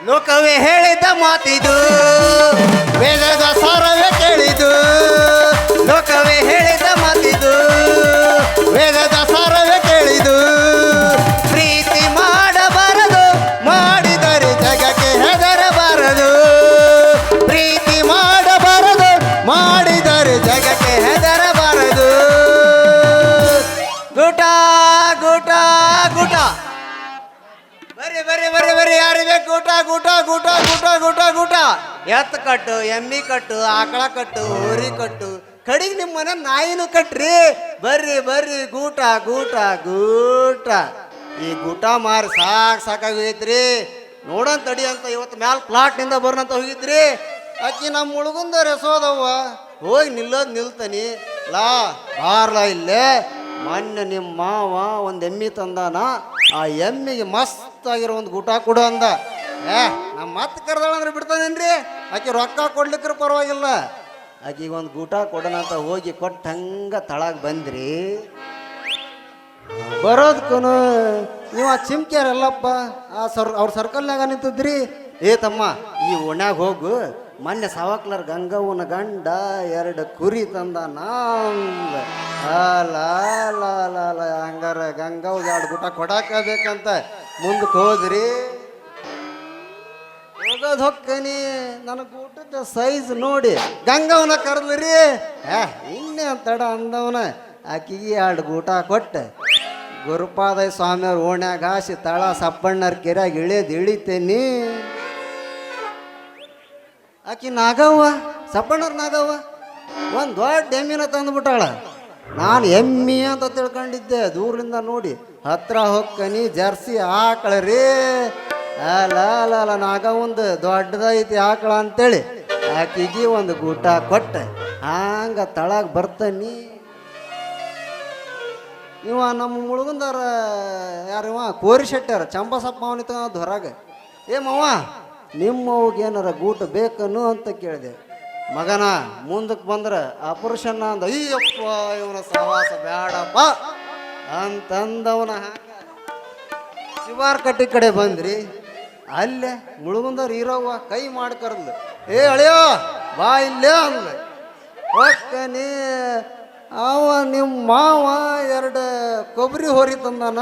ಲೋಕವೇ ಹೇಳಿದ ಮಾತಿದು ವೇದದ ಸಾರವೇ ಕೇಳಿದು ಲೋಕವೇ ಗೂಟ ಗೂಟ ಗೂಟ ಗೂಟ ಗೂಟ ಗೂಟ. ಎತ್ತ ಕಟ್ಟು, ಎಮ್ಮಿ ಕಟ್ಟು, ಆಕಳ ಕಟ್ಟು, ಊರಿ ಕಟ್ಟು. ಕಡಿಗೆ ನಿಮ್ಮ ಮನೆ ನಾಯಿನೂ ಕಟ್ರಿ. ಬರ್ರಿ ಬರ್ರಿ, ಗೂಟ ಗೂಟ ಗೂಟ. ಈ ಗೂಟ ಮಾರಿ ಸಾಕ್ ಸಾಕಾಗೈತ್ರಿ ನೋಡೋಣ ತಡಿ ಅಂತ ಇವತ್ತು ಮ್ಯಾಲ ಪ್ಲಾಟ್ನಿಂದ ಬರ್ನಂತ ಹೋಗಿದ್ರಿ. ಅಕ್ಕಿ ನಮ್ಮ ಹುಡುಗಂದ ರೆಸೋದವ್ವ. ಹೋಗಿ ನಿಲ್ಲೋದು ನಿಲ್ತಾನಿ. ಲಾ, ಬಾರ್ಲ ಇಲ್ಲೇ. ಮೊನ್ನೆ ನಿಮ್ಮ ಮಾವ ಒಂದು ಎಮ್ಮಿ ತಂದಾನ. ಆ ಎಮ್ಮಿಗೆ ಮಸ್ತ್ ಆಗಿರೋ ಒಂದು ಗೂಟ ಕೊಡು ಅಂದ. ಏ ನಮ್ಮ ಮತ್ತೆ ಕರ್ದಾಳ ಅಂದ್ರೆ ಬಿಡ್ತಾನೇನ್ರಿ ಆಕೆ ರೊಕ್ಕ ಕೊಡ್ಲಿಕ್ರ ಪರವಾಗಿಲ್ಲ. ಆಕೆಗೆ ಒಂದು ಗೂಟ ಕೊಡೋಣ ಅಂತ ಹೋಗಿ ಕೊಟ್ಟು ಹಂಗ ತಳಾಗ ಬಂದ್ರಿ. ಬರೋದ್ಕೂ ನೀವು ಆ ಚಿಮ್ಕ್ಯಾರಲ್ಲಪ್ಪ, ಆ ಸರ್, ಅವ್ರ ಸರ್ಕಲ್ನಾಗ ನಿಂತಿದ್ರಿ? ಏ ತಮ್ಮ, ಈ ಓಣ್ಯಾಗ ಹೋಗು. ಮೊನ್ನೆ ಸಾವಕ್ಲರ್ ಗಂಗವ್ವನ ಗಂಡ ಎರಡು ಕುರಿ ತಂದ ನಾಂದ. ಹಂಗಾರ ಗಂಗವ್ಗೆ ಎರಡು ಗುಟ ಕೊಡಾಕಬೇಕಂತ ಮುಂದಕ್ಕೆ ಹೋದ್ರಿ. ಹೋಗೋದು ಹೊಕ್ಕನಿ ನನಗೆ ಊಟದ ಸೈಜ್ ನೋಡಿ. ಗಂಗವನ ಕರೆದ್ರಿ ಏ, ಇನ್ನೇ ತಡ ಅಂದವನ. ಆಕಿಗೆ ಎರಡು ಊಟ ಕೊಟ್ಟೆ. ಗುರುಪಾದ ಸ್ವಾಮಿಯವ್ರ ಓಣ್ಯಾಗ ಹಾಸಿ ತಳ ಸಪ್ಪಣ್ಣರ ಕೆರೆಯಾಗ ಇಳಿದು ಇಳಿತೇನಿ ಆಕಿ ನಾಗವ್ವ, ಸಪ್ಪಣ್ಣವ್ರ ನಾಗವ್ವ, ಒಂದು ದೊಡ್ಡ ಎಮ್ಮಿನ ತಂದ್ಬಿಟ್ಟಾಳ. ನಾನು ಎಮ್ಮಿ ಅಂತ ತಿಳ್ಕೊಂಡಿದ್ದೆ. ದೂರದಿಂದ ನೋಡಿ. ಹತ್ರ ಹೊಕ್ಕನಿ ಜರ್ಸಿ ಆಕಳ ಅಲ್ಲ ಅಲ್ಲ ಅಲ್ಲ ನಾಗವಂದು ದೊಡ್ಡದೈತಿ ಆಕಳ ಅಂತೇಳಿ. ಆಕಿಗೆ ಒಂದು ಗೂಟ ಕೊಟ್ಟೆ. ಹಂಗ ತಳಗ ಬರ್ತಾನಿ ಇವ ನಮ್ಮ ಮುಳುಗುಂದಾರ ಯಾರಿವ ಕೋರಿ ಶೆಟ್ಟರ ಚಂಬಸಪ್ಪ ಅವನಿತ ಹೊರಗ. ಏ ಮವ ನಿಮ್ಮವ್ಗೆ ಏನಾರ ಗೂಟ ಬೇಕನ್ನು ಅಂತ ಕೇಳಿದೆ. ಮಗನ ಮುಂದಕ್ಕೆ ಬಂದ್ರೆ ಅಪುರುಷನ ಅಂದ, ಅಯ್ಯಪ್ಪ, ಇವನ ಸಹವಾಸ ಬೇಡಪ್ಪ ಅಂತಂದವನ ಶಿವಾರ್ ಕಟ್ಟಿ ಕಡೆ ಬಂದ್ರಿ. ಅಲ್ಲೇ ಮುಳುಗುಂದವ್ರು ಇರೋವ, ಕೈ ಮಾಡಿ ಕರೆದ್ಲು ಏ, ಅಳಿಯೋ, ಬಾ ಇಲ್ಲೇ ಅಂದ್ಲು. ನೀ, ಅವ ನಿಮ್ಮ ಮಾವ ಎರಡು ಕೊಬ್ಬರಿ ಹೊರಿ ತಂದಾನ,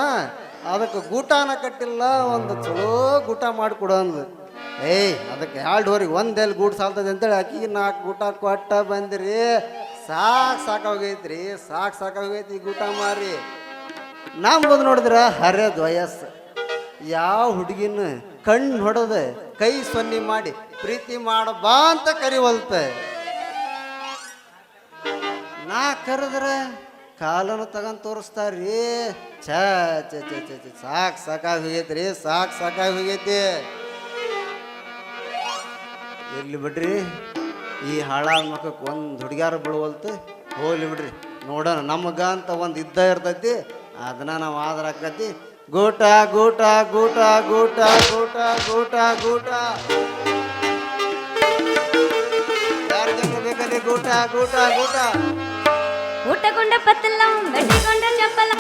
ಅದಕ್ಕೆ ಗೂಟಾನ ಕಟ್ಟಿಲ್ಲ, ಒಂದು ಚಲೋ ಗೂಟ ಮಾಡಿಕೊಡು ಅಂದ್ಲು. ಏಯ್, ಅದಕ್ಕೆ ಎರಡು ಹೊರಿ ಒಂದೆಲ್ಲಿ ಗೂಟ ಸಾಲ್ತದೆ ಅಂತೇಳಿ ಆಕಿಗೆ ನಾಲ್ಕು ಗೂಟ ಕೊಟ್ಟ ಬಂದಿರಿ. ಸಾಕು ಸಾಕಾಗೈತ್ರಿ ಸಾಕು ಸಾಕಾಗೈತಿ ಗೂಟ ಮಾರಿ. ನಮ್ಮದು ನೋಡಿದ್ರ ಹರಿಯದ ವಯಸ್ಸು ಯಾವ ಹುಡುಗಿನ ಕಣ್ಣು ಹೊಡೆದ ಕೈ ಸೊನ್ನಿ ಮಾಡಿ, ಪ್ರೀತಿ ಮಾಡಬಾ ಅಂತ ಕರಿವಲ್ತೆ. ನಾ ಕರೆದ್ರೆ ಕಾಲನ್ನು ತಗೊಂಡ್ ತೋರಿಸ್ತಾರ್ರಿ. ಛ ಸಾಕು ಸಾಕಾಗಿ ಹೋಗೈತ್ರಿ, ಸಾಕು ಸಾಕಾಗಿ ಹೋಗೈತಿ. ಇರ್ಲಿ ಬಿಡ್ರಿ, ಈ ಹಾಳಾದ ಮಕ್ಕಕ್ಕೆ ಒಂದು ಹುಡುಗ್ಯಾರ ಬಿಡುವಲ್ತು ಹೋಗ್ಲಿ ಬಿಡ್ರಿ, ನೋಡೋಣ ನಮಗ ಅಂತ ಒಂದು ಇದ್ದ ಇರ್ತೈತಿ, ಅದನ್ನ ನಾವು ಆದ್ರ ಗೂಟ ಗೂಟ ಗೂಟ ಗೂಟ ಗೂಟ ಗೂಟ ಗೂಟ ಯಾರಿಗೆ ಬೇಕಲ್ಲಿ ಗೂಟ ಗೂಟ ಗೂಟ ಊಟಗೊಂಡ ಪತ್ತಲ್ಲ ಬೆಟ್ಟಿಗೊಂಡ ಚಪ್ಪಲ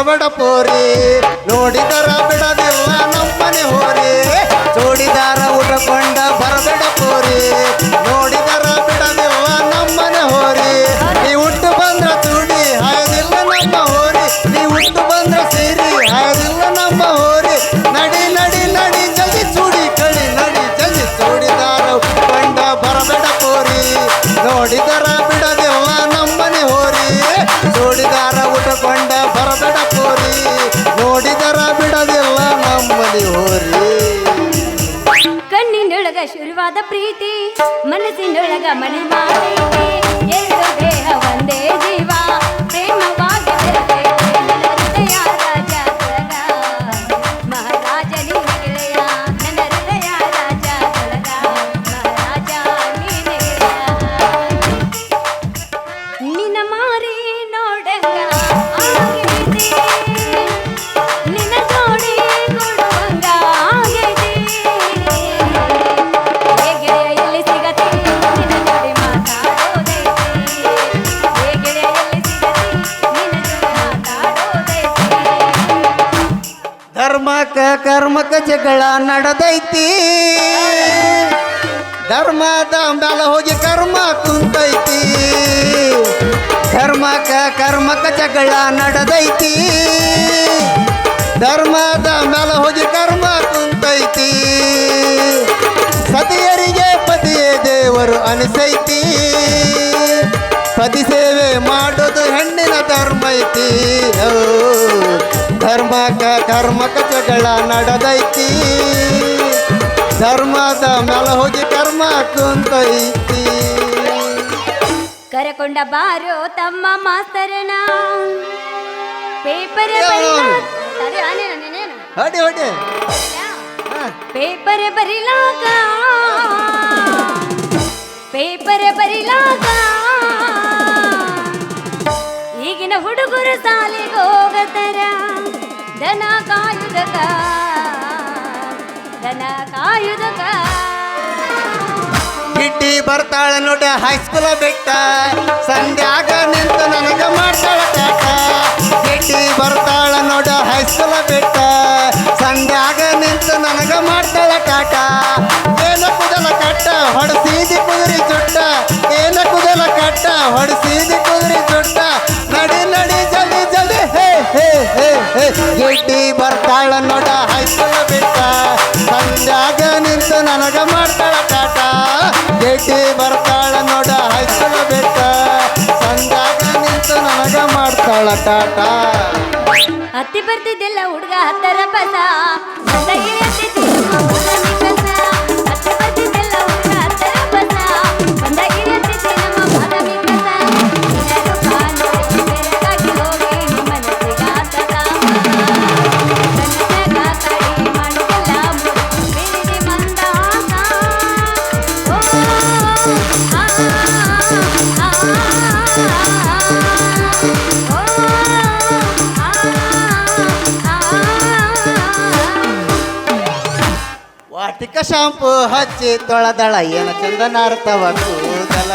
ಬರಬೇಡ ಪೋರಿ ನೋಡಿದರ ಮನಸ್ಸಿನೊಳಗ ಮನೆ ಕರ್ಮಕ್ಕ ಜಗಳ ನಡೆದೈತಿ. ಧರ್ಮದ ಮೇಲೆ ಹೋಗಿ ಕರ್ಮ ಕುಂತೈತಿ. ಸತಿಯರಿಗೆ ಪತಿಯೇ ದೇವರು ಅನಿಸೈತಿ. ಪತಿ ಸೇವೆ ಮಾಡೋದು ಹೆಣ್ಣಿನ ಧರ್ಮ ಐತಿ. ಧರ್ಮಕ ಕರ್ಮಕ ಜಗಳ ನಡೆದೈತಿ. ಧರ್ಮದ ಮೇಲೆ ಹೋಗಿ ಕರ್ಮ ಕುಂತೈತಿ. ಕರಕೊಂಡ ಬಾರೋ ತಮ್ಮ ಮಾಸ್ತರನ. ಪೇಪರ್ ಹೊಡಿ ಹೊಡಿ. ಪೇಪರ್ ಬರಿಲಾಗ ಪೇಪರ್ ಬರಿಲಾಗ ಈಗಿನ ಹುಡುಗರು ಸಾಲಿಗೆ ಹೋಗತರ ದನ ಕಾಯುದಕ ದನ ಗಿಡ್ಡಿ ಬರ್ತಾಳ ನೋಡ ಹೈಸ್ಕೂಲ ಬಿಟ್ಟ. ಸಂಧ್ಯಾಗ ನಿಂತು ನನಗ ಮಾಡ್ತಾಳ ಕಾಟ ಗಿಡ್ಡಿ ಬರ್ತಾಳ ನೋಡ ಹೈಸ್ಕೂಲ ಬಿಟ್ಟ. ಸಂಧ್ಯಾಗ ನಿಂತು ನನಗ ಮಾಡ್ತಾಳ ಕಾಟ ಏನ ಕುದಲ ಕಟ್ಟ, ಹೊಡಸೀದಿ ಕುದುರಿ ಚುಟ್ಟ. ಏನ ಕುದಲ ಕಟ್ಟ, ಹೊಡಸೀದಿ ಕುದುರಿ ಚುಟ್ಟ. ನಡಿ ನಡಿ, ಜಲ್ದಿ ಜಲ್ದಿ, ಹೇ ಹೇ ಹೇ ಹೇ. ಗಿಡ್ಡಿ ಬರ್ತಾಳ ನೋಡ ಮಾಡ್ತಾಳ ಕಾಟ ಹತ್ತಿ ಬರ್ತಿದ್ದಿಲ್ಲ ಹುಡುಗ ಹತ್ತರ ಬಸ ಶಾಂಪು ಹಚ್ಚಿ ತೊಳೆದಳ, ಏನು ಚಂದ ನಾರ್ತವ ಕೂದಲ?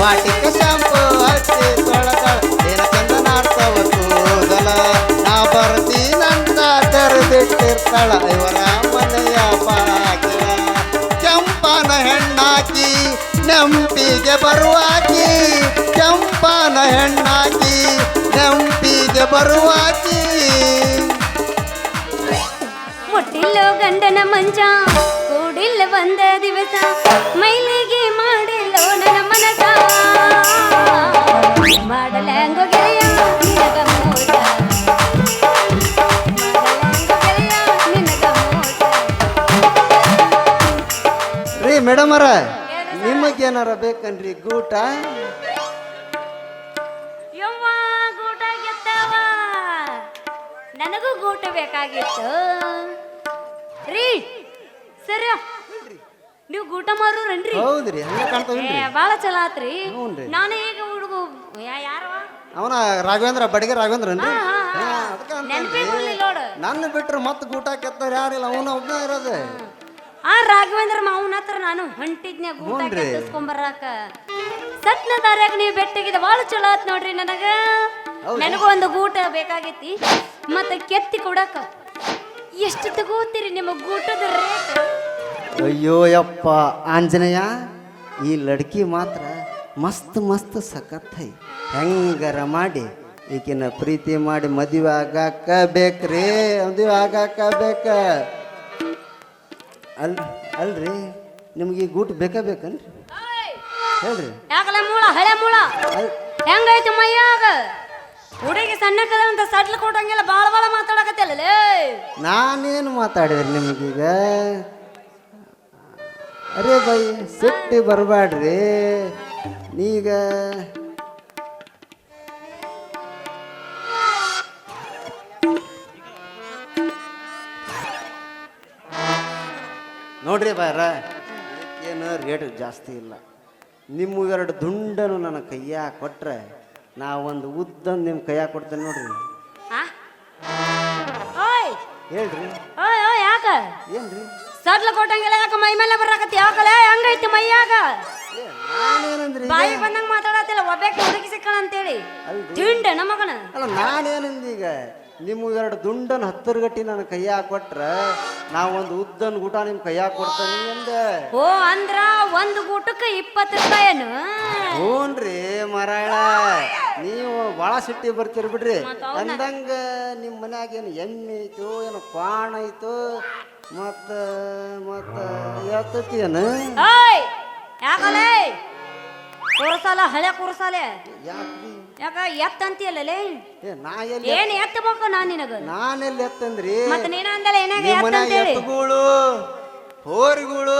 ವಾಟಿಕ ಶಾಂಪು ಹಚ್ಚಿ ತೊಳೆದಳ, ಏನು ಚಂದ ನಾರ್ತವ ಕೂದಲ? ನಾ ಬರ್ತೀನಂತ ತೆರೆದಿಟ್ಟಿರ್ತಾಳ, ಇವರ ಮನೆಯ ಬಾಗಿಲ. ಕೆಂಪನ ಹೆಣ್ಣಾಕಿ, ನೆಂಪಿಗೆ ಬರುವಾಕಿ, ಕೆಂಪನ ಹೆಣ್ಣಾಕಿ, ನೆಂಪಿಗೆ ಬರುವಾಕಿ. ಮುಟ್ಟಿಲ್ಲೋ ಗಂಡನ ಮಂಚ. ಕೂಡಿಲ್ಲ ಬಂದ ದಿವಸ ಮೈಲಿಗೆ ಮಾಡಿಲ್ಲೋ ನನ್ನ ಮನಸ ಮೋಸ. ರೀ ಮೇಡಮ್ ಅರ ನಿಮಗೇನಾರ ಬೇಕನ್ರಿ ಗೂಟ? ಯವ್ವ ಗೂಟ ಗೆತ್ತವ. ನನಗೂ ಗೂಟ ಬೇಕಾಗಿತ್ತು. ರೀ ಸರ ನೀವು ಊಟ ಮಾರೋರನ್ರಿ? ಹೌದ್ರಿ ಹಂಗ ಕಾಣ್ತಾವಿಲ್ರಿ ಏ ಚಲೋ ಆತ್ರಿ. ಹ್ಞೂನ್ರಿ. ನಾನು ಈಗ ಹುಡುಗ? ಯಾರವ? ಅವನ ರಾಘವೇಂದ್ರ ಬಡಿಗೆ ರಾಘವೇಂದ್ರ ಹಾ, ಹಾ, ಹಾ. ಹಾ, ಅದಕ್ಕ ನೆನ್ಪೇ ಬರ್ಲಿಲ್ಲ ನೋಡು. ನನ್ನ ಬಿಟ್ರೆ ಮತ್ತೆ ಗೂಟ ಕೆತ್ತಾರ ಯಾರಿಲ್ಲ ಅವನ ಒಬ್ಬ ಇರೋದು. ಆ ರಾಘವೇಂದ್ರ ಮಾವನ ಹತ್ರ ನಾನು ಹೊಂಟಿದ್ನ್ಯ ಗೂಟ ಹ್ಞೂನ್ರಿ. ಕೆತ್ತಿಸ್ಕೊಂಬರಾಕ. ಸತ್ನ ದಾರ್ಯಾಗ ನೀವು ಬೆಟ್ಟಿಗಿದ ಭಾಳ ಚಲೋ ಆತ್ ನೋಡ್ರಿ ನನಗ? ನನಗೂ ಒಂದು ಗೂಟ ಬೇಕಾಗೈತಿ. ಮತ್ತೆ ಕೆತ್ತಿ ಕೊಡಾಕ. ಎಷ್ಟು ತಗೋತೀರಿ ನಿಮ್ಮ ಗೂಟದ ರೇಟ್? ಅಯ್ಯೋ ಯಪ್ಪ ಆಂಜನೇಯ ಈ ಲಡ್ಕಿ ಮಾತ್ರ ಮಸ್ತ್ ಮಸ್ತ್ ಸಖತ್ ಐ ಹೆಂಗರ ಮಾಡಿ ಈಕಿನ ಪ್ರೀತಿ ಮಾಡಿ ಮದುವೆ ಆಗಾಕ ಬೇಕ್ರಿ ಮದುವೆ ಆಗಾಕ ಬೇಕ ಅಲ್ ಅಲ್ರಿ ನಿಮ್ಗೆ ಈ ಗೂಟ್ ಬೇಕೇ ಬೇಕನ್ರಿ ಹೇಳ್ರಿ. ಯಾಕಲ್ಲ ಮೂಳ ಹಳೆ ಮೂಳ? ಹೆಂಗೈತೆ ಮೈಯಾಗ? ಹುಡುಗಿ ಸಣ್ಣಕ್ಕದ ಅಂತ ಕೊಡಂಗಿಲ್ಲ ಕೊಟ್ಟಂಗೆಲ್ಲ ಬಾಳ ಬಾಳ ಮಾತಾಡಕತ್ತಲ್ಲ ನಾನೇನು ಮಾತಾಡಿದ್ರಿ ನಿಮಗೀಗ? ಅರೇ ಬೈ ಸಿಟ್ಟಿ ಬರಬೇಡ್ರಿ ನೀಗ ನೋಡ್ರಿ ಬಾರ ಏನು ರೇಟ್ ಜಾಸ್ತಿ ಇಲ್ಲ. ನಿಮ್ಮ ಎರಡು ದುಂಡನು ನನ್ನ ಕೈಯಾಗ ಕೊಟ್ರೆ ನಾ ಒಂದು ಉದ್ದನ್ನು ನಿಮ್ಮ ಕೈಯಾಗ ಕೊಡ್ತೇನೆ ನೋಡ್ರಿ. ಹೇಳ್ರಿ. ಏನ್ರಿ? ಸಡ್ಲ ಕೊಟ್ಟಂಗಿಲ್ಲ ಯಾಕ ಮೈ ಮೇಲೆ ಬರಾಕತ್ತಿ. ಯಾಕಲೆ ಹೆಂಗೈತಿ ಮೈಯಾಗ. ನಾನೇನಂದ್ರಿ? ಬಾಯಿ ಬಂದಂಗ ಮಾತಾಡತ್ತಿಲ್ಲ ಒಬ್ಬಾಕಿ ಹುಡುಗಿ ಸಿಕ್ಕಳ ಅಂತೇಳಿ. ಹೇಳಿ ತಿಂಡ ನಮಗನ ಅಲ್ಲ ನಾನೇನಂದ ಈಗ? ನಿಮ್ಮ ಎರಡು ದುಂಡನ್ನು ಹತ್ತರ ಗಟ್ಟಿ ನನ್ನ ಕೈಯಾಗ ಕೊಟ್ರ ನಾ ಒಂದು ಉದ್ದನ್ ಊಟ ನಿಮ್ ಕೈಯಾಗ ಕೊಡ್ತೇನೆ ಅಂದೆ. ಓ ಅಂದ್ರ ಒಂದು ಊಟಕ್ಕೆ ಇಪ್ಪತ್ತು ರೂಪಾಯಿನು? ಹ್ಞೂನ್ರಿ ಮರಾಳ ನೀವು ಭಾಳ ಸಿಟ್ಟಿ ಬರ್ತೀರಿ ಬಿಡ್ರಿ. ಅಂದಂಗ ನಿಮ್ಮ ಮನ್ಯಾಗ ಏನು ಎಮ್ಮೆ ಐತೋ ಏನು ಕ್ವಾಣ ಐತೋ ಮತ್ತ ಮತ್ತ ಎತ್ತತಿ ಏನು ಓಯ್ ಯಾಕಲೆ? ಕುರ್ಸಾಲ ಹಳೆ ಕುರ್ಸಾಲೆ. ಯಾಕ್ರಿ? ಯಾಕ ಎತ್ತ ಅಂತೀಯಲ್ಲೇ ಲೇ ನಾ ಎಲ್ಲಿ ಏನ್ ಎತ್ತಬೇಕು ನಾನ್ ನಿನಗ? ನಾನೆಲ್ಲಿ ಎತ್ತಂದ್ರಿ? ಮತ್ತ ನೀನ ಅಂದಲ್ಲ ಏನಾಗ ನಿಮ್ಮ ಎತ್ತ ಮನ್ಯಾಗ ಅಂತೇಳಿ ಎತ್ತುಗಳು ಹೋರಿಗಳು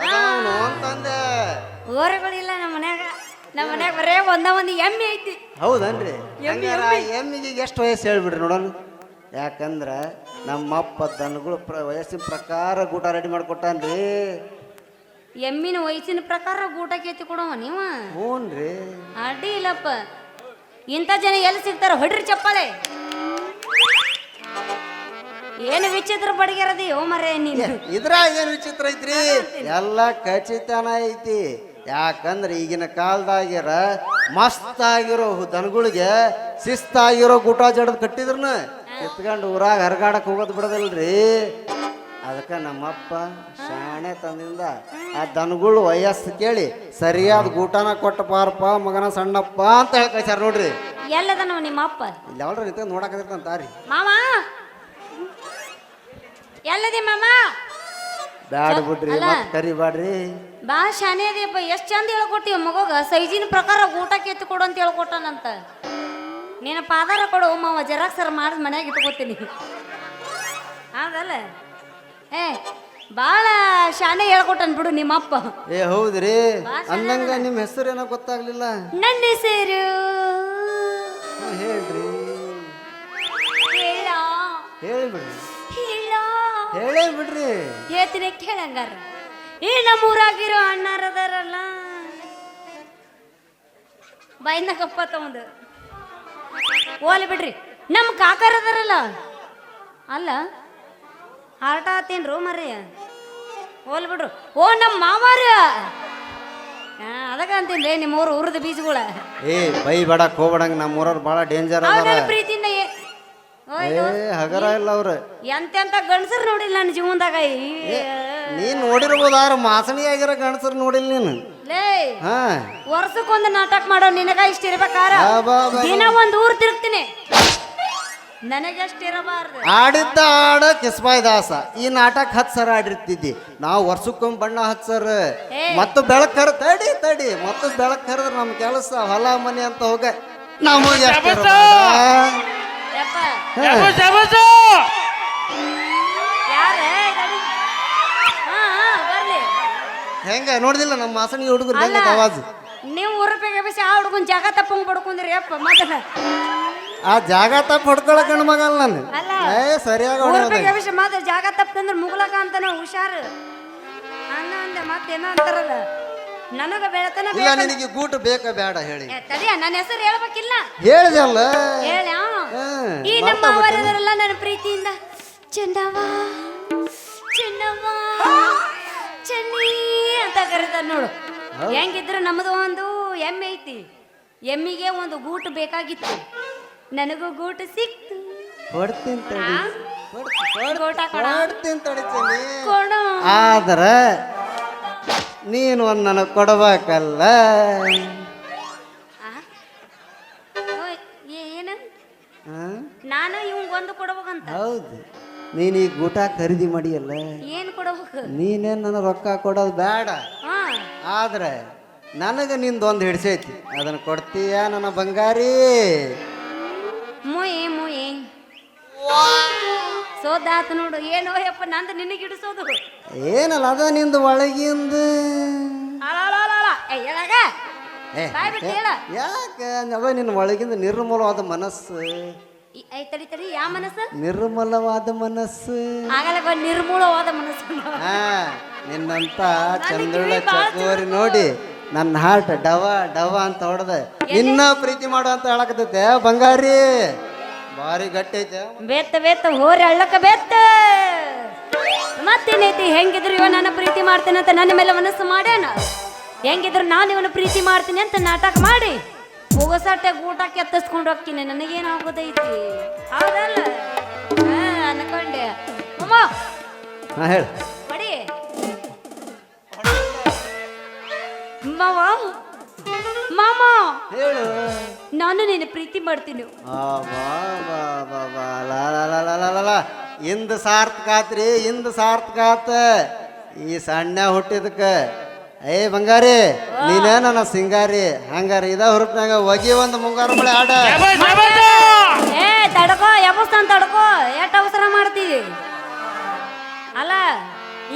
ಅದಾವನು ಅಂತಂದೆ. ಓರೆಗಳಿಲ್ಲ ನಮ್ಮ ಮನ್ಯಾಗ. ನಮ್ಮ ಮನ್ಯಾಗ ಬರೇ ಒಂದ ಒಂದು ಎಮ್ಮೆ ಐತಿ. ಹೌದನ್ರಿ? ಎಮ್ಮಿ, ಹಂಗಾರ ಎಮ್ಮಿಗೆ ಎಷ್ಟು ವಯಸ್ಸು ಹೇಳ್ಬಿಡ್ರಿ ನೋಡೋಣ. ಯಾಕಂದ್ರ ನಮ್ಮಪ್ಪ ದನಗಳು ಪ್ರ ವಯಸ್ಸಿನ ಪ್ರಕಾರ ಗೂಟ ರೆಡಿ ಮಾಡ್ಕೊಟ್ಟಾನ್ರಿ. ಎಮ್ಮಿನ ವಯಸ್ಸಿನ ಪ್ರಕಾರ ಊಟ ಕೇತಿ ಕೊಡವ ನೀವ? ಹ್ಞೂನ್ರಿ ಅಡ್ಡಿ ಇಲ್ಲಪ್ಪ. ಇಂಥ ಜನ ಎಲ್ಲಿ ಸಿಗ್ತಾರ ಹೊಡ್ರಿ ಚಪ್ಪಾಳೆ ಏನು ವಿಚಿತ್ರ ಬಡಗಿರದಿ ಓ ಮರೆ ನೀನು. ಇದ್ರ ಏನು ವಿಚಿತ್ರ ಐತ್ರಿ? ಎಲ್ಲ ಖಚಿತನ ಐತಿ. ಯಾಕಂದ್ರೆ ಈಗಿನ ಕಾಲದಾಗಿರ ಮಸ್ತ್ ಆಗಿರೋ ದನಗಳಿಗೆ ಶಿಸ್ತಾಗಿರೋ ಗುಟ ಜಡದ್ ಕಟ್ಟಿದ್ರನ. ಎತ್ಕೊಂಡು ಊರಾಗ ಹರಗಾಡಕ್ ಹೋಗೋದು ಬಿಡದಲ್ರಿ. ಅದಕ್ಕೆ ನಮ್ಮಪ್ಪ ಶಾಣೆ ತಂದಿಂದ ಆ ದನಗಳು ವಯಸ್ಸು ಕೇಳಿ ಸರಿಯಾದ ಗೂಟನ ಕೊಟ್ಟ ಪಾರಪ್ಪ ಮಗನ ಸಣ್ಣಪ್ಪ ಅಂತ ಹೇಳಿ ಕಳ್ಸ್ಯಾರ ನೋಡ್ರಿ. ಎಲ್ಲದನವ ನಿಮ್ಮ ಅಪ್ಪ ಇಲ್ಲಿ ಯಾವ್ದ್ರ ನಿಂತ ನೋಡಕತ್ತಿರ್ತಾರಿ ಮಾಮ ಎಲ್ಲದಿ ಮಾಮ? ಬ್ಯಾಡ ಬಿಡ್ರಿ. ಮತ್ ಕರಿಬ್ಯಾಡ್ರಿ. ಬಾ ಶಾನೆ ಅದಿಯಪ್ಪ ಎಷ್ಟು ಚಂದ ಹೇಳ್ಕೊಟ್ಟಿವ ಮಗೋಗ. ಸೈಜಿನ ಪ್ರಕಾರ ಊಟಕ್ಕೆ ಕೆತ್ತಿ ಕೊಡು ಅಂತ ಹೇಳ್ಕೊಟ್ಟಾನಂತ. ನೀನು ಪಾದಾರ ಕೊಡು ಮಾವ ಜೆರಾಕ್ಸರ ಮಾಡಿದ ಮನ್ಯಾಗ ಇಟ್ಕೋತೀನಿ. ಹೌದಲ್ಲ? ಏ ಭಾಳ ಶಾನೆ ಹೇಳ್ಕೊಟ್ಟನ್ ಬಿಡು ನಿಮ್ಮ ಅಪ್ಪ ಏ ಹೌದ್ರಿ? ಅಂದಂಗ ನಿಮ್ಮ ಹೆಸರು ಏನೋ ಗೊತ್ತಾಗ್ಲಿಲ್ಲ. ನನ್ನ ಹೆಸರು. ಹೇಳ್ರಿ. ಹೇಳ. ಹೇಳ್ಬಿಡ್ರಿ ಹೇಳ. ಹೇಳೇ ಬಿಡ್ರಿ. ಹೇಳ್ತೀನಿ ಕೇಳಂಗಾರ. ಈ ನಮ್ಮೂರಾಗಿರೋ ಅಣ್ಣಾರದಾರಲ್ಲ. ಬೈನಾಗಪ್ಪ ತಗೊಂಡು. ಓಲಿ ಬಿಡ್ರಿ. ನಮ್ಮ ಕಾಕರದಾರಲ್ಲ ಅಲ್ಲ. ಆಟ ಆತೇನ್ರು ಮರಿ ಓಲ್ ಬಿಡ್ರು. ಓ ನಮ್ಮ ಮಾವಾರ. ಅದಕ್ಕೆ ಅಂತೀನಿ ನಿಮ್ಮ ಊರು ಉರಿದ ಬೀಜಗಳ. ಏ ಬೈ ಬಡ ಹೋಗ್ಬೇಡಂಗ ನಮ್ಮ ಊರವ್ರು ಭಾಳ ಡೇಂಜರ್ ಅವ್ರ ಪ್ರೀತಿಯಿಂದ ಏ- ಹಗರ ಇಲ್ಲ ಅವ್ರು. ಎಂತೆಂತ ಗಂಡಸರು ನೋಡಿಲ್ಲ ನನ್ನ ಜೀವನದಾಗ. ನೀನ್ ನೋಡಿರ್ಬೋದಾರ ಮಾಸಣಿ ಆಗಿರೋ ಗಂಡಸರು ನೋಡಿಲ್ಲ ನೀನು. ಲೇ ಹಾ. ವರ್ಷಕ್ಕೊಂದು ನಾಟಕ ಮಾಡೋ ನಿನಗ ಇಷ್ಟ ಇರ್ಬೇಕಾರ. ದಿನ ಒಂದ್ ಊರ್ ತಿರುಗ್ತೀನಿ. ಇರಬಾರ್ದು ಆಡಿದ್ದ ಆಡ ಕಿಸ್ಬಾಯ್ ದಾಸ ಈ ನಾಟಕ ಹತ್ತು ಸರ ಆಡಿರ್ತಿದ್ದಿ. ನಾವು ವರ್ಷಕ್ಕೊಮ್ಮೆ ಬಣ್ಣ ಹಚ್ಚರ ಏ. ಮತ್ತು ಬೆಳಕ್ ಕರ್ ತಡಿ ತಡಿ. ಮತ್ತು ಬೆಳಕ್ ಕರೆದ್ರೆ ನಮ್ಮ ಕೆಲಸ ಹೊಲ ಮನೆ ಅಂತ ಹೋಗ. ನಮಗೆ ಎಷ್ಟು ಯಪ್ಪ ಜಬಸು ಯಾರ ಹಾ ಹಾ ಬರ್ಲಿ ಹೆಂಗ? ನೋಡಿದಿಲ್ಲ ನಮ್ಮ ಮಾಸಣಿ ಹುಡುಗರು ಅಲ್ಲ ಅವಾಜ್ ನೀವು ಊರ ಬೇಗ ಬೇಸಿ ಆ ಹುಡುಗನ ಜಾಗ ತಪ್ಪಂಗ್ ಬಡ್ಕೊಂಡ್ರಿ ಅಪ್ಪ ಮೊದಲ. ಆ ಜಾಗ ತಪ್ಪ ಹೊಡ್ಕೊಳಕ್ ಗಂಡ ಮಗ ಅಲ್ಲ ನಾನು. ಅಲ್ಲ. ಏ ಸರಿಯಾಗಿ ಹೊಡ್ಯೋದು. ಬೇಗ ಬೇಸಿ ಮಾತ್ರ ಜಾಗ ತಪ್ಪಂದ್ರೆ ಮುಗ್ಲಕ ಅಂತನ ಹುಷಾರು. ಅನ್ನ ಅಂದೆ ಮತ್ತೇನೋ ಅಂತಾರಲ್ಲ. ನನಗ ಬೆಳತನ ಇಲ್ಲ ನಿನಗೆ ಗೂಟ ಬೇಕ ಬೇಡ ಹೇಳಿ. ತಡಿಯ ನನ್ನ ಹೆಸರು ಹೇಳ್ಬೇಕಿಲ್ಲ. ಹೇಳಿದಲ್ಲ ಹೇಳ ಹಾ, ಈ ನಮ್ಮ ಬಿಟ್ಟೆ. ನನ್ನ ಪ್ರೀತಿಯಿಂದ ಚೆನ್ನವ ಕರೀತಾರ ನೋಡು. ಹೆಂಗಿದ್ರು ನಮ್ಮದು ಒಂದು ಎಮ್ಮೆ ಐತಿ. ಎಮ್ಮಿಗೆ ಒಂದು ಗೂಟು ಬೇಕಾಗಿತ್ತು. ನನಗೂ ಗೂಟು ಸಿಕ್ತು. ಕೊಡ್ತೀನಿ ತಡಿ. ಆ? ಗೂಟ ಕೊಡ. ಕೊಡ್ತೀನಿ ತಡಿತೀನಿ ಕೊಡು. ಆದ್ರ ನೀನು ಒಂದು ನನಗೆ ಕೊಡಬೇಕಲ್ಲ. ಆ? ಓಯ್, ಏನ? ಹಾ? ನಾನು ಇವಂಗೊಂದು ಕೊಡ್ಬೇಕಂತ. ಹೌದು. ನೀನು ಈ ಗೂಟ ಖರೀದಿ ಮಾಡಿಯಲ್ಲ? ಏನ್ ಕೊಡಬೇಕು? ನೀನೇನು ನನಗೆ ರೊಕ್ಕ ಕೊಡೋದು ಬೇಡ. ಆದ್ರೆ ನನಗೆ ನಿಂದೊಂದು ಹಿಡಿಸೈತಿ. ಅದನ್ನು ಕೊಡ್ತೀಯ ನನ್ನ ಬಂಗಾರಿ? ಮುಯ್ ಮುಯ್. ಸೋದಾತ ನೋಡು. ಏನೋ ಯಪ್ಪ ನಂದು ನಿನಗೆ ಹಿಡಿಸೋದು. ಏನಲ್ಲ ಅದ ನಿಂದು ಒಳಗಿಂದ. ಯಾಕೆ? ಅದ ನಿನ್ನ ಒಳಗಿಂದ ನಿರ್ಮೂಲವಾದ ಮನಸ್ಸು. ತಡಿ ಯಾವ ಮನಸ್ಸು? ನಿರ್ಮಲವಾದ ಮನಸ್ಸು. ಆಗಲ್ಲ ನಿರ್ಮೂಲವಾದ ಮನಸ್ಸು. ಹಾ ನಿನ್ನಂತ ಚಂದ್ರುಳ ಚಕೋರಿ ನೋಡಿ ನನ್ನ ಹಾರ್ಟ್ ಡವ ಡವ ಅಂತ ಹೊಡೆದ. ನಿನ್ನ ಪ್ರೀತಿ ಮಾಡು ಅಂತ ಹೇಳಕತ್ತೈತೆ ಬಂಗಾರಿ. ಭಾರಿ ಗಟ್ಟಿ ಐತೆ. ಬೇತ್ತ ಬೇತ್ತ ಹೋರಿ ಅಳ್ಳಕ ಬೇತ್ತ ಮತ್ತೇನೈತಿ ಹೆಂಗಿದ್ರು ಇವ ನನ್ನ ಪ್ರೀತಿ ಮಾಡ್ತೇನೆ ಅಂತ ನನ್ನ ಮೇಲೆ ಮನಸ್ಸು ಮಾಡ್ಯಾನ? ಹೆಂಗಿದ್ರು ನಾನು ಇವನು ಪ್ರೀತಿ ಮಾಡ್ತೀನಿ ಅಂತ ನಾಟಕ ಮಾಡಿ? ಹೋಗಸಾಟೆ ಊಟ ಕೆತ್ತಿಸ್ಕೊಂಡು ಹೋಗ್ತೀನಿ. ನನಗೇನಾಗೋದೈತಿ? ಹೌದಲ್ಲ? ಹಾ ಅನ್ಕೊಂಡೆ. ಅಮ್ಮ! ಹಾ ಹೇಳು. ಬಡಿ ಮಾವ? ಮಾಮ! ಹೇಳು. ನಾನು ನಿನ್ನ ಪ್ರೀತಿ ಮಾಡ್ತೀನಿ. ಆ ಲಾ ಲಾ ಲಾ ಲಾ ಲಾ ಲಾ ಲಾ. ಇಂದು ಸಾರ್ಥಕ ಆತ್ರಿ ಇಂದ ಸಾರ್ಥಕ ಆತ. ಈ ಸಣ್ಣ ಹುಟ್ಟಿದಕ್ಕ ಏ ಬಂಗಾರಿ ನೀನೇ ನನ್ನ ಸಿಂಗಾರಿ. ಹಂಗಾರಿ ಇದ ಹುರುಪ್ನಾಗ ಒಗಿ ಒಂದು ಮುಂಗಾರು ಮಳೆ ಆಡ. ಏ ತಡ್ಕೋ ಎಬಸ್ತಾನ ತಡ್ಕೋ. ಎಷ್ಟು ಅವಸರ ಮಾಡ್ತೀವಿ? ಅಲ್ಲ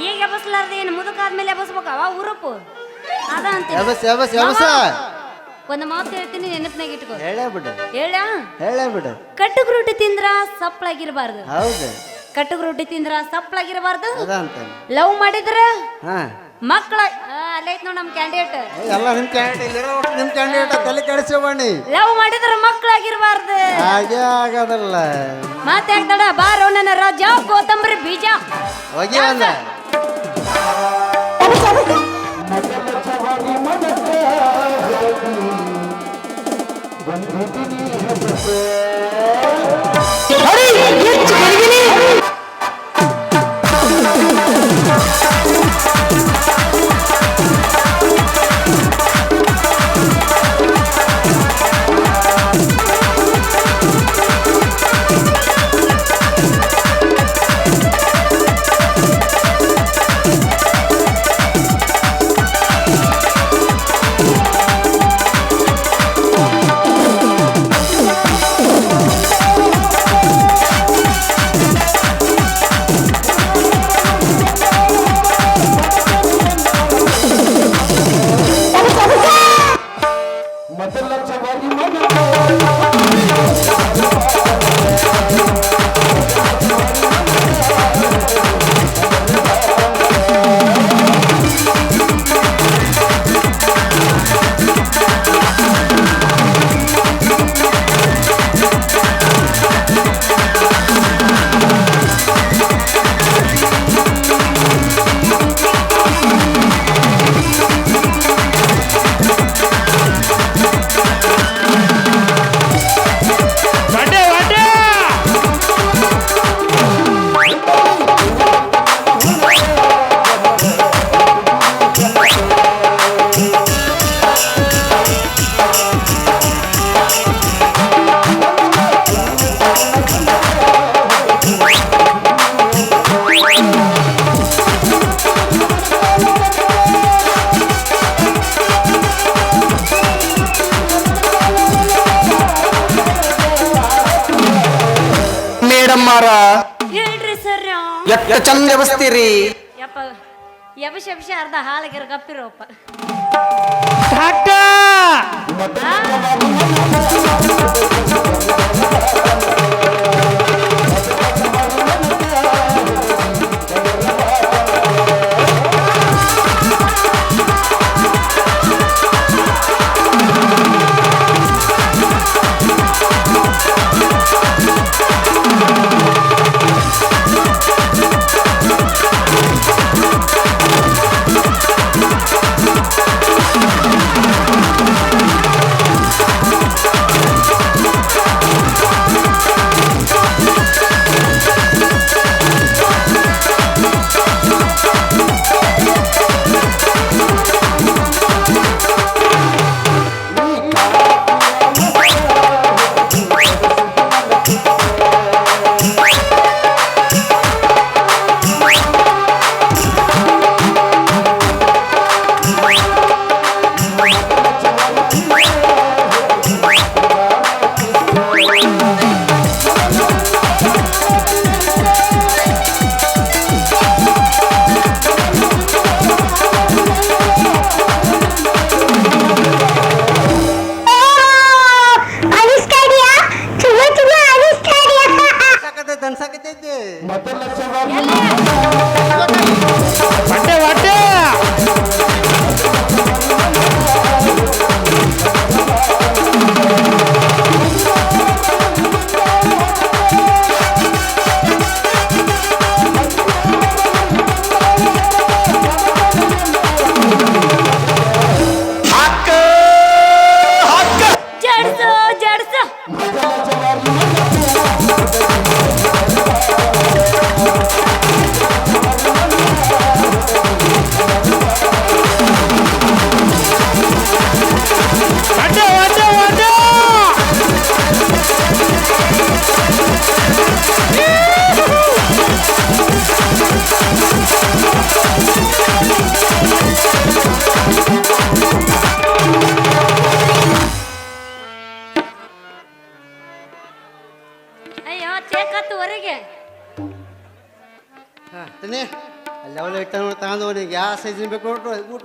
ಈಗ ಎಬಸ್ಲಾರ್ದ ಏನು? ಮುದುಕಾದ್ಮೇಲೆ ಎಬಸ್ಬೇಕ? ಅವ ಹುರುಪು. ಅದ ಅಂತ. ಎಬಸ್ ಎಬಸ್ ಎಬಸ. ಒಂದು ಮಾತು ಹೇಳ್ತೀನಿ ನೆನಪಿನಾಗ ಇಟ್ಕೋ. ಹೇಳೇ ಬಿಡು. ಹೇಳ? ಹೇಳೇ ಬಿಡು. ಕಟ್ಟುಗ್ ರೊಟ್ಟಿ ತಿಂದ್ರ ಸಪ್ಳಾಗಿರ್ಬಾರ್ದು. ಹೌದು. ಕಟ್ಟುಗ್ ರೊಟ್ಟಿ ತಿಂದ್ರ ಸಪ್ಳಾಗಿರ್ಬಾರ್ದು. ಅದ ಅಂತಾನೆ ಲವ್ ಮಾಡಿದ್ರ ಹಾ. ಮಕ್ಕಳ ಅಲ್ಲೈತ್ ನೋಡ್ ನಮ್ ಕ್ಯಾಂಡಿಡೇಟ್ ಎಲ್ಲ ನಿಮ್ ಕ್ಯಾಂಡಿಡೇಟ್ ನಿಮ್ಮ ನಿಮ್ ಕ್ಯಾಂಡಿಡೇಟ್ ತಲೆ ಕೆಡಿಸ್ಕೊಬಣ್ಣಿ ಲವ್ ಮಾಡಿದ್ರ ಮಕ್ಕಳಾಗಿರ್ಬಾರ್ದು ಹಾಗೆ ಆಗೋದಲ್ಲ. ಮಾತಾಡ್ ತಡ ಬಾರೋ ನನ್ನ ರಾಜ ಕೋತಂಬರಿ ಬೀಜ. ಹೋಗಿ ಒಂದ ವಾಟೆ ಮೇಡಮ್ ಮಾರ ಹೇಳ್ರಿ ಸರ್ ಎಷ್ಟ ಚಂದ ಬಸ್ತೀರಿ ಯಪ್ಪ ಅರ್ಧ ಹಾಲಿಗೆ ಗಪ್ಪಿರೋಪ್ಪ. ಡಾಕ್ಟರ್!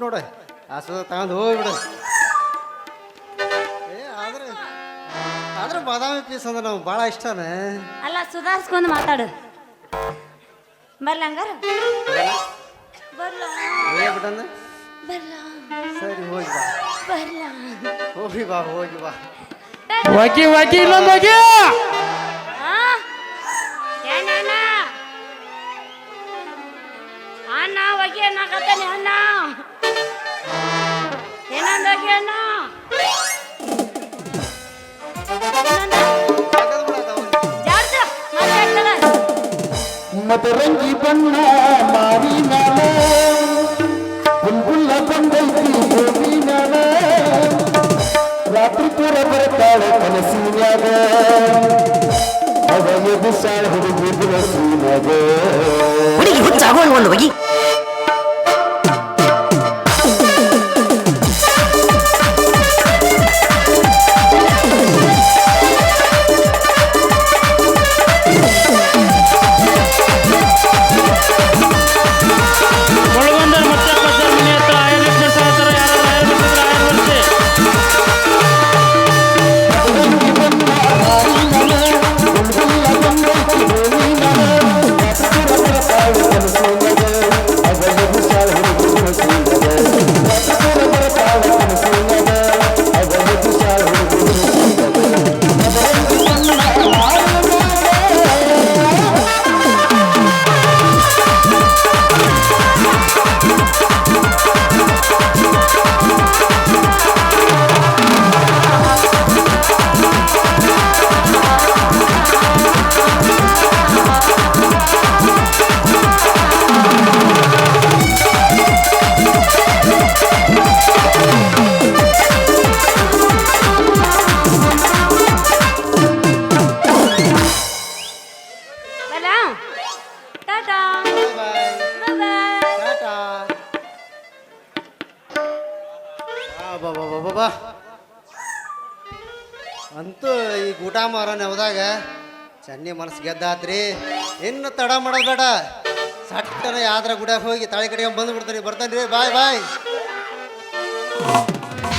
ನೋಡು. ಆ ಸುದ ತಗೊಂಡು ಹೋಗ್ಬಿಡು. ಏ ಆದ್ರೆ ಆದ್ರೆ ಬಾದಾಮಿ ಪೀಸ್ ಅಂದ್ರೆ ನಮ್ಗೆ ಭಾಳ ಇಷ್ಟನೇ. ಅಲ್ಲ ಸುಧಾರಿಸ್ಕೊಂಡು ಮಾತಾಡು. ಬರ್ಲ ಹಂಗಾರ? ಬರ್ಲ? ಬಿಟ್ಟಂದ? ಬರ್ಲ. ಸರಿ ಹೋಗಿ ಬಾ. ಬರ್ಲ. ಹೋಗಿ ಬಾ ಹೋಗಿ ಬಾ. ಹೋಗಿ ಹೋಗಿ ಇಲ್ಲೊಂದು ಹೋಗಿ. ಆ? ಅಣ್ಣ ಹೋಗಿ ಅನ್ನಕತ್ತಾನೆ ಅಣ್ಣ? ಮದರಂಗಿ ಬಣ್ಣ ಮಾರಿನಾಳ ಬುಲ್ಬುಲ್ಲ ಬಂದೈತಿ ಭೂಮಿನಾಳ ರಾತ್ರಿ ಪೂರ ಬರ್ತಾಳ ಕನಸಿನ್ಯಾಗ ಅವ ಎದುಸಾಳ ಹುಡುಗಿ ಬಿನಸಿನ್ಯಾಗ ಹುಡುಗಿ ಹುಚ್ಚಾಗುವಂಗ ಒಂದು ಒಗಿ ಚನ್ನಿ ಮನಸ್ಸು ಗೆದ್ದಾತ್ರಿ ಇನ್ನು ತಡ ಮಾಡೋದು ಬೇಡ. ಸಟ್ಟನ ಯಾವ್ದ್ರ ಗುಡ ಹೋಗಿ ತಾಳಿ ಕಡೆಗೆ ಬಂದು ಬಿಡ್ತಾನೆ ಬರ್ತಾನೆ ರೀ ಬಾಯ್ ಬಾಯ್.